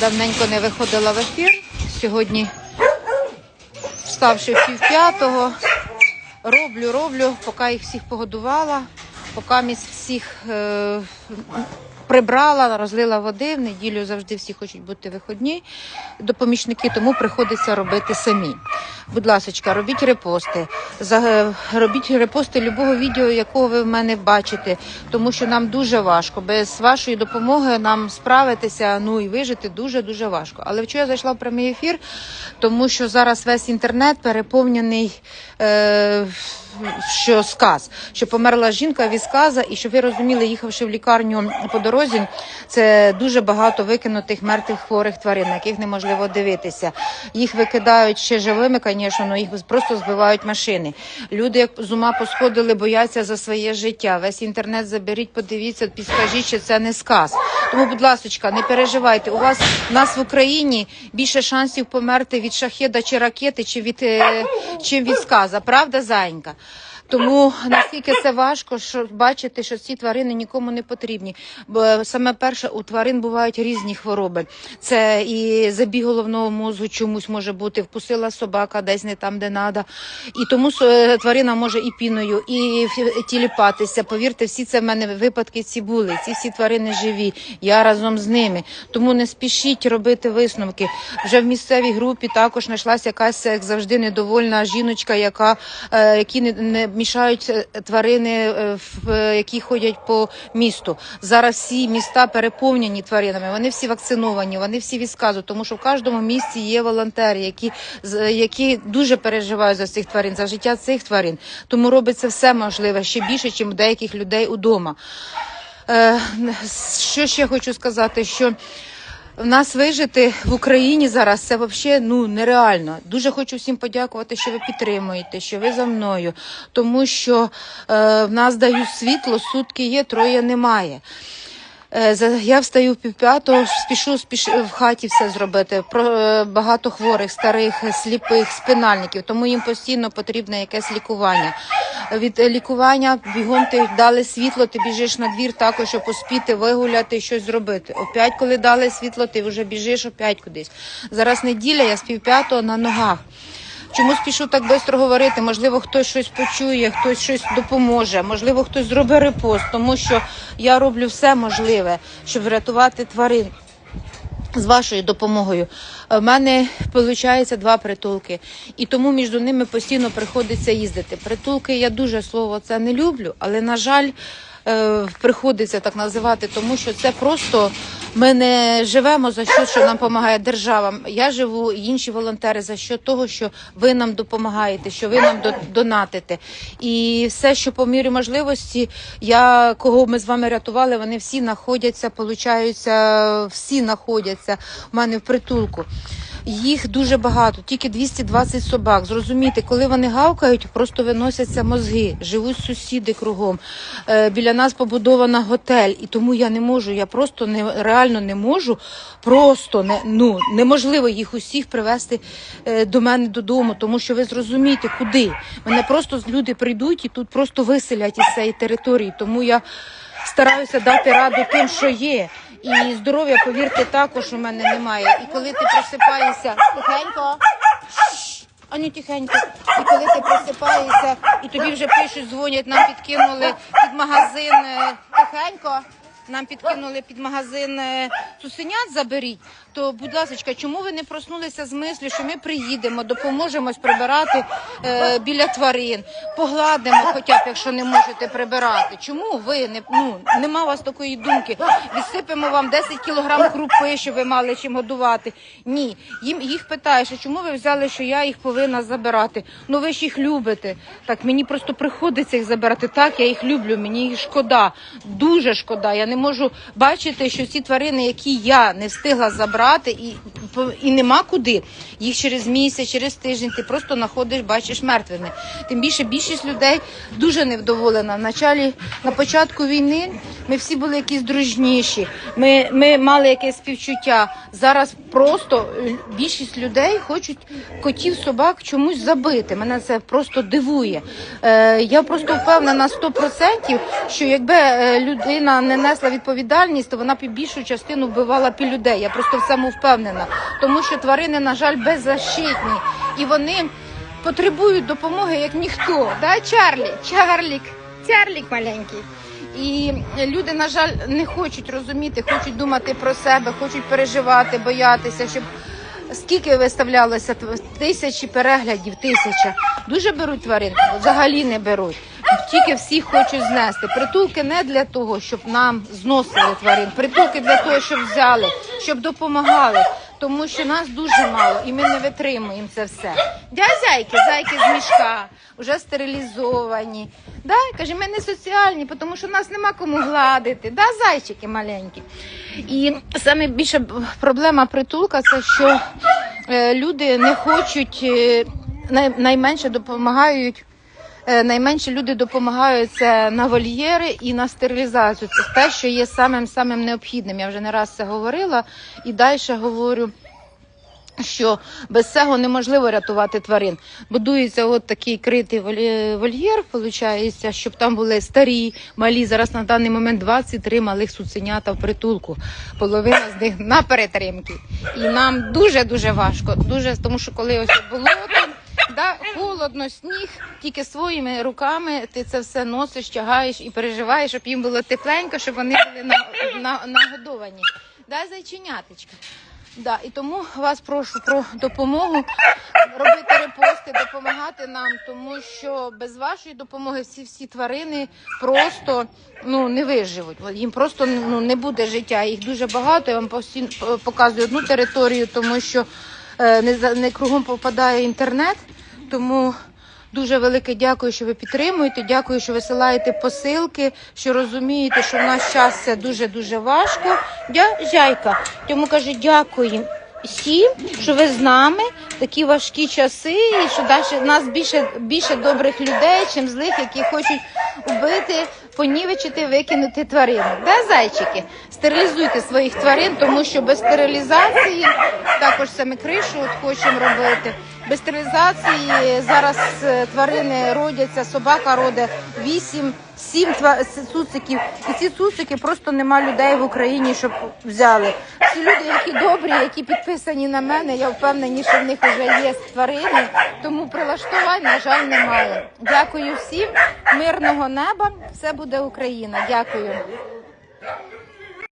Давненько не виходила в ефір. Сьогодні, вставши пів п'ятого, роблю, роблю, поки їх всіх погодувала, поки місць всіх е, прибрала, розлила води. В неділю завжди всі хочуть бути виходні допомічники, тому приходиться робити самі. Будь ласка, робіть репости. За- Робіть репости любого відео, якого ви в мене бачите, тому що нам дуже важко. Без вашої допомоги нам справитися, ну і вижити дуже дуже важко. Але вчора я зайшла в прямий ефір, тому що зараз весь інтернет переповнений. Е, що сказ, що померла жінка від сказа, і щоб ви розуміли, їхавши в лікарню по дорозі, це дуже багато викинутих мертвих хворих тварин, на яких неможливо дивитися. Їх викидають ще живими, звісно, але їх просто збивають машини. Люди, як з ума посходили, бояться за своє життя. Весь інтернет заберіть, подивіться, підскажіть, що це не сказ. Тому, будь ласка, не переживайте. У вас у нас в Україні більше шансів померти від шахеда чи ракети, чи від е, чим від сказа. Правда, зайнька? Тому наскільки це важко, що бачити, що ці тварини нікому не потрібні. Бо саме перше у тварин бувають різні хвороби. Це і забіг головного мозку чомусь може бути, вкусила собака десь не там, де треба. І тому е, тварина може і піною, і тіліпатися. Повірте, всі це в мене випадки ці були. Ці всі тварини живі. Я разом з ними. Тому не спішіть робити висновки. Вже в місцевій групі також знайшлася якась, як завжди, недовольна жіночка, яка е, які не, не мішають е, тварини, е, які ходять по місту. Зараз всі міста переповнені тваринами. Вони всі вакциновані, вони всі від сказу, тому що в кожному місті є волонтери, які які дуже переживають за цих тварин, за життя цих тварин. Тому робиться все можливе ще більше, ніж у деяких людей удома. Е, що ще хочу сказати, що в нас вижити в Україні зараз це взагалі ну нереально. Дуже хочу всім подякувати, що ви підтримуєте, що ви за мною, тому що е, в нас дають світло, сутки є, троє немає. Е, Я встаю в півп'ятого, спішу спіш в хаті все зробити. Про е, багато хворих, старих, сліпих, спинальників, тому їм постійно потрібне якесь лікування. Від лікування бігом ти дали світло, ти біжиш на двір також, щоб поспіти, вигуляти, щось зробити. Опять, коли дали світло, ти вже біжиш опять кудись. Зараз неділя, я з півп'ятого на ногах. Чому спішу так швидко говорити? Можливо, хтось щось почує, хтось щось допоможе, можливо, хтось зробить репост, тому що я роблю все можливе, щоб врятувати тварин. З вашою допомогою У мене виходить два притулки, і тому між ними постійно приходиться їздити. Притулки я дуже слово це не люблю, але на жаль, е, приходиться так називати, тому що це просто ми не живемо за що, що нам допомагає держава. Я живу і інші волонтери за що того, що ви нам допомагаєте, що ви нам до- донатите. І все, що по мірі можливості, я кого ми з вами рятували, вони всі знаходяться, получаються, всі знаходяться в мене в притулку. Їх дуже багато, тільки 220 собак. Зрозумійте, коли вони гавкають, просто виносяться мозги, живуть сусіди кругом. Е, біля нас побудована готель, і тому я не можу. Я просто не реально не можу. Просто не ну неможливо їх усіх привезти е, до мене додому, тому що ви зрозумієте, куди мене просто люди прийдуть і тут просто виселять із цієї території. Тому я стараюся дати раду тим, що є. І здоров'я, повірте, також у мене немає. І коли ти просипаєшся тихенько, Аню тихенько, і коли ти просипаєшся, і тобі вже пишуть, дзвонять, нам підкинули під магазин е, тихенько. Нам підкинули під магазин е, цуценят заберіть. То, будь ласка, чому ви не проснулися з мислю, що ми приїдемо, допоможемо прибирати е, біля тварин, погладимо, хоча б якщо не можете прибирати. Чому ви не ну нема у вас такої думки? Відсипемо вам 10 кілограм крупи, щоб ви мали чим годувати. Ні, їм їх питаєш, а чому ви взяли, що я їх повинна забирати? Ну ви ж їх любите. Так мені просто приходиться їх забирати. Так, я їх люблю, мені їх шкода, дуже шкода. Я не можу бачити, що ці тварини, які я не встигла забрати, і і нема куди. Їх через місяць, через тиждень ти просто знаходиш, бачиш мертвими. Тим більше більшість людей дуже невдоволена. В началі, на початку війни ми всі були якісь дружніші. Ми, ми мали якесь співчуття. Зараз просто е, більшість людей хочуть котів, собак чомусь забити. Мене це просто дивує. Е, я просто впевнена 100%, що якби е, людина не несла відповідальність, то вона б більшу частину вбивала б і людей. Я просто в цьому впевнена. Тому що тварини, на жаль, беззащитні. І вони потребують допомоги як ніхто. Да, Чарлі? Чарлік, Чарлік маленький. І люди, на жаль, не хочуть розуміти, хочуть думати про себе, хочуть переживати, боятися, щоб скільки виставлялося тисячі переглядів, тисяча. Дуже беруть тварин, взагалі не беруть. Тільки всі хочуть знести. Притулки не для того, щоб нам зносили тварин. Притулки для того, щоб взяли, щоб допомагали. Тому що нас дуже мало, і ми не витримуємо це все. Дя зайки, зайки з мішка, вже стерилізовані. Да? Каже, ми не соціальні, тому що нас нема кому гладити. Да, зайчики маленькі. І саме більша проблема притулка це що е, люди не хочуть, е, най, найменше допомагають. Е, Найменше люди допомагають це на вольєри і на стерилізацію. Це те, що є самим самим необхідним. Я вже не раз це говорила і далі говорю. Що без цього неможливо рятувати тварин. Будується от такий критий вольєр, виходить, щоб там були старі, малі. Зараз на даний момент 23 малих цуценята в притулку. Половина з них на перетримки. І нам дуже дуже важко. Дуже тому, що коли ось да, холодно, сніг, тільки своїми руками ти це все носиш, тягаєш і переживаєш, щоб їм було тепленько, щоб вони були на, на, нагодовані. Да, зайченяточка. Да, і тому вас прошу про допомогу робити репости, допомагати нам, тому що без вашої допомоги всі всі тварини просто ну не виживуть. Їм просто ну не буде життя. Їх дуже багато. Я вам постійно показую одну територію, тому що е, не не кругом попадає інтернет. Тому Дуже велике дякую, що ви підтримуєте. Дякую, що висилаєте посилки, що розумієте, що в наш час це дуже дуже важко. Дя, зяйка. Тому каже, дякую всім, що ви з нами такі важкі часи, і що далі нас більше більше добрих людей, чим злих, які хочуть убити, понівечити, викинути тваринок. Да, зайчики? Стерилізуйте своїх тварин, тому що без стерилізації також саме кришу от хочемо робити. Без стерилізації зараз е, тварини родяться, собака родить 8 7 цуциків. І ці цуцики просто нема людей в Україні, щоб взяли. Ці люди, які добрі, які підписані на мене, я впевнені, що в них вже є тварини, тому прилаштувань, на жаль, немає. Дякую всім, мирного неба, все буде Україна. Дякую.